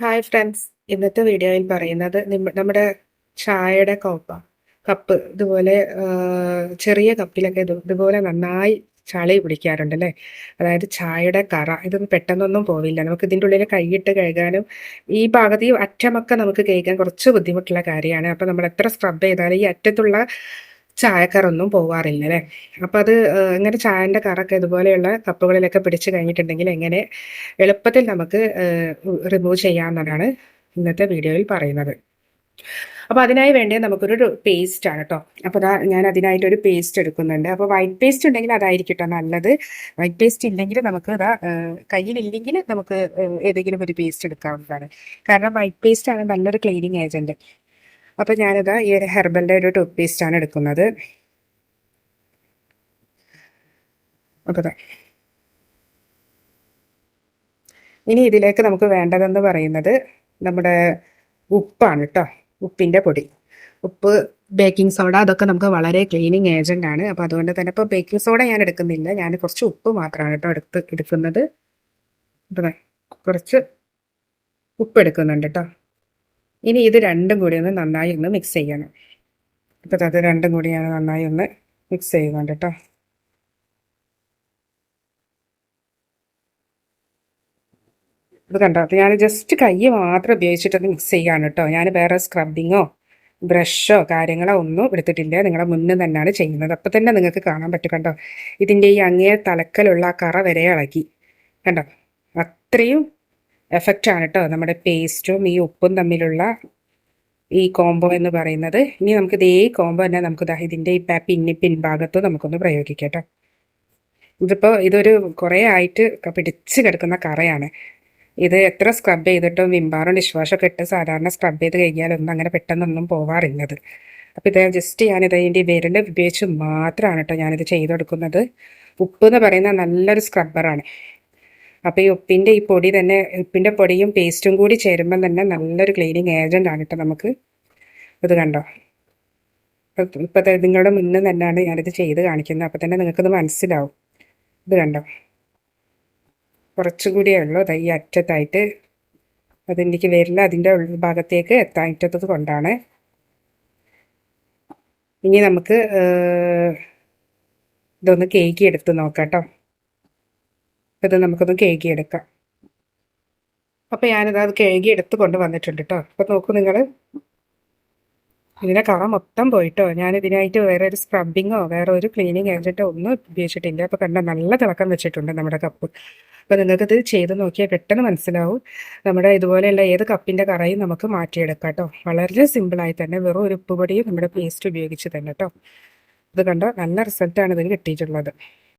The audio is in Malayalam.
ഹായ് ഫ്രണ്ട്സ് ഇന്നത്തെ വീഡിയോയിൽ പറയുന്നത് നമ്മുടെ ചായയുടെ കോപ്പ. കപ്പ്. ഇതുപോലെ ചെറിയ കപ്പിലൊക്കെ ഇത് ഇതുപോലെ നന്നായി ചളി പിടിക്കാറുണ്ട് അല്ലേ? അതായത് ചായയുടെ കറ. ഇതൊന്നും പെട്ടെന്നൊന്നും പോവില്ല. നമുക്ക് ഇതിന്റെ ഉള്ളിൽ കൈയിട്ട് കഴുകാനും ഈ ഭാഗത്ത് ഈ അറ്റമൊക്കെ നമുക്ക് കഴുകാൻ കുറച്ച് ബുദ്ധിമുട്ടുള്ള കാര്യമാണ്. അപ്പോൾ നമ്മൾ എത്ര സ്ക്രബ് ചെയ്താലും ഈ അറ്റത്തുള്ള ചായക്കറൊന്നും പോവാറില്ല അല്ലേ അപ്പോൾ അത് ഇങ്ങനെ ചായന്റെ കറൊക്കെ ഇതുപോലെയുള്ള കപ്പുകളിലൊക്കെ പിടിച്ച് കഴിഞ്ഞിട്ടുണ്ടെങ്കിൽ എങ്ങനെ എളുപ്പത്തിൽ നമുക്ക് റിമൂവ് ചെയ്യാമെന്നതാണ് ഇന്നത്തെ വീഡിയോയിൽ പറയുന്നത്. അപ്പോൾ അതിനായി വേണ്ടത് നമുക്കൊരു പേസ്റ്റ് ആണ് കേട്ടോ അപ്പോൾ അതാ ഞാൻ അതിനായിട്ട് ഒരു പേസ്റ്റ് എടുക്കുന്നുണ്ട്. അപ്പോൾ വൈറ്റ് പേസ്റ്റ് ഉണ്ടെങ്കിൽ അതായിരിക്കും കേട്ടോ നല്ലത്. വൈറ്റ് പേസ്റ്റ് ഇല്ലെങ്കിൽ നമുക്ക് ഇതാ കയ്യിലില്ലെങ്കിൽ നമുക്ക് ഏതെങ്കിലും ഒരു പേസ്റ്റ് എടുക്കാവുന്നതാണ്. കാരണം വൈറ്റ് പേസ്റ്റ് ആണ് നല്ലൊരു ക്ലീനിങ് ഏജന്റ്. അപ്പോൾ ഞാനിതാ ഈ ഒരു ഹെർബലിന്റെ ഒരു ടൂത്ത് പേസ്റ്റാണ് എടുക്കുന്നത്. അപ്പം ഇനി ഇതിലേക്ക് നമുക്ക് വേണ്ടതെന്ന് പറയുന്നത് നമ്മുടെ ഉപ്പാണ് കേട്ടോ ഉപ്പിന്റെ പൊടി. ഉപ്പ് ബേക്കിംഗ് സോഡ അതൊക്കെ നമുക്ക് വളരെ ക്ലീനിങ് ഏജന്റ് ആണ്. അപ്പോൾ അതുകൊണ്ട് തന്നെ ഇപ്പോൾ ബേക്കിംഗ് സോഡ ഞാൻ എടുക്കുന്നില്ല. ഞാൻ കുറച്ച് ഉപ്പ് മാത്രമാണ് കേട്ടോ എടുത്ത് എടുക്കുന്നത്. കുറച്ച് ഉപ്പ് എടുക്കുന്നുണ്ട് കേട്ടോ ഇനി ഇത് രണ്ടും കൂടി ഒന്ന് നന്നായി ഒന്ന് മിക്സ് ചെയ്യണം. ഇപ്പം അത് രണ്ടും കൂടി ഞാൻ നന്നായി ഒന്ന് മിക്സ് ചെയ്യുന്നുണ്ട് കേട്ടോ ഇത് കണ്ടോ? ഞാൻ ജസ്റ്റ് കൈ മാത്രം ഉപയോഗിച്ചിട്ടൊന്ന് മിക്സ് ചെയ്യാണ് കേട്ടോ ഞാൻ വേറെ സ്ക്രബിങ്ങോ ബ്രഷോ കാര്യങ്ങളോ ഒന്നും എടുത്തിട്ടില്ല. നിങ്ങളുടെ മുന്നിൽ തന്നെയാണ് ചെയ്യുന്നത്. അപ്പം തന്നെ നിങ്ങൾക്ക് കാണാൻ പറ്റും കണ്ടോ? ഇതിന്റെ ഈ അങ്ങേ തലക്കലുള്ള കറ വരെ ഇളക്കി കണ്ടോ? അത്രയും എഫക്റ്റ് ആണ് കേട്ടോ നമ്മുടെ പേസ്റ്റും ഈ ഉപ്പും തമ്മിലുള്ള ഈ കോംബോ എന്ന് പറയുന്നത്. ഇനി നമുക്ക് ഇതേ കോംബോ തന്നെ നമുക്ക് ഇതിന്റെ ഈ പിന്നി പിൻഭാഗത്ത് നമുക്കൊന്ന് പ്രയോഗിക്കാം കേട്ടോ ഇതിപ്പോൾ ഇതൊരു കുറേ ആയിട്ട് പിടിച്ച് കിടക്കുന്ന കറയാണ്. ഇത് എത്ര സ്ക്രബ് ചെയ്തിട്ടും വിംബാറും ഡിഷ് വാഷൊക്കെ ഇട്ട് സാധാരണ സ്ക്രബ് ചെയ്ത് കഴിഞ്ഞാലൊന്നും അങ്ങനെ പെട്ടെന്നൊന്നും പോവാറില്ലത്. അപ്പോൾ ഇത് ജസ്റ്റ് ഞാനിത് ഇതിന്റെ വിരൽ ഉപയോഗിച്ച് മാത്രമാണ് കേട്ടോ ഞാനിത് ചെയ്തെടുക്കുന്നത്. ഉപ്പ് എന്ന് പറയുന്ന നല്ലൊരു സ്ക്രബ്ബറാണ് അപ്പോൾ ഈ ഉപ്പിന്റെ ഈ പൊടി തന്നെ ഉപ്പിന്റെ പൊടിയും പേസ്റ്റും കൂടി ചേരുമ്പം തന്നെ നല്ലൊരു ക്ലീനിങ് ഏജന്റ് ആണ് കേട്ടോ നമുക്ക്. ഇത് കണ്ടോ? ഇപ്പം നിങ്ങളുടെ മുന്നിൽ തന്നെയാണ് ഞാനിത് ചെയ്ത് കാണിക്കുന്നത്. അപ്പോൾ തന്നെ നിങ്ങൾക്കത് മനസ്സിലാവും. ഇത് കണ്ടോ? കുറച്ചും കൂടിയേ ഉള്ളൂ. അത് ഈ അറ്റത്തായിട്ട് അതെനിക്ക് വരില്ല അതിന്റെ ഭാഗത്തേക്ക് എത്താറ്റത്തത് കൊണ്ടാണ്. ഇനി നമുക്ക് ഇതൊന്ന് കേക്ക് എടുത്ത് നോക്കാം കേട്ടോ. ഇത് നമുക്കൊന്ന് കഴുകിയെടുക്കാം അപ്പോൾ ഞാനിത് അത് കഴുകി എടുത്ത് കൊണ്ട് വന്നിട്ടുണ്ട് കേട്ടോ അപ്പോൾ നോക്കൂ നിങ്ങൾ ഇതിന്റെ കറ മൊത്തം പോയിട്ടോ? ഞാൻ ഇതിനായിട്ട് വേറെ ഒരു സ്ക്രബിങ്ങോ വേറെ ഒരു ക്ലീനിങ് ഏജന്റോ ഒന്നും ഉപയോഗിച്ചിട്ടില്ല. അപ്പോൾ കണ്ട നല്ല തിളക്കം വെച്ചിട്ടുണ്ട് നമ്മുടെ കപ്പ്. അപ്പോൾ നിങ്ങൾക്കിത് ചെയ്ത് നോക്കിയാൽ പെട്ടെന്ന് മനസ്സിലാവും. നമ്മുടെ ഇതുപോലെയുള്ള ഏത് കപ്പിന്റെ കറയും നമുക്ക് മാറ്റിയെടുക്കാം കേട്ടോ വളരെ സിമ്പിളായി തന്നെ വെറും ഒരു ഉപ്പുപൊടിയും നമ്മുടെ പേസ്റ്റ് ഉപയോഗിച്ച് തന്നെ കേട്ടോ ഇത് കണ്ടോ? നല്ല റിസൾട്ടാണ് ഇതിന് കിട്ടിയിട്ടുള്ളത്.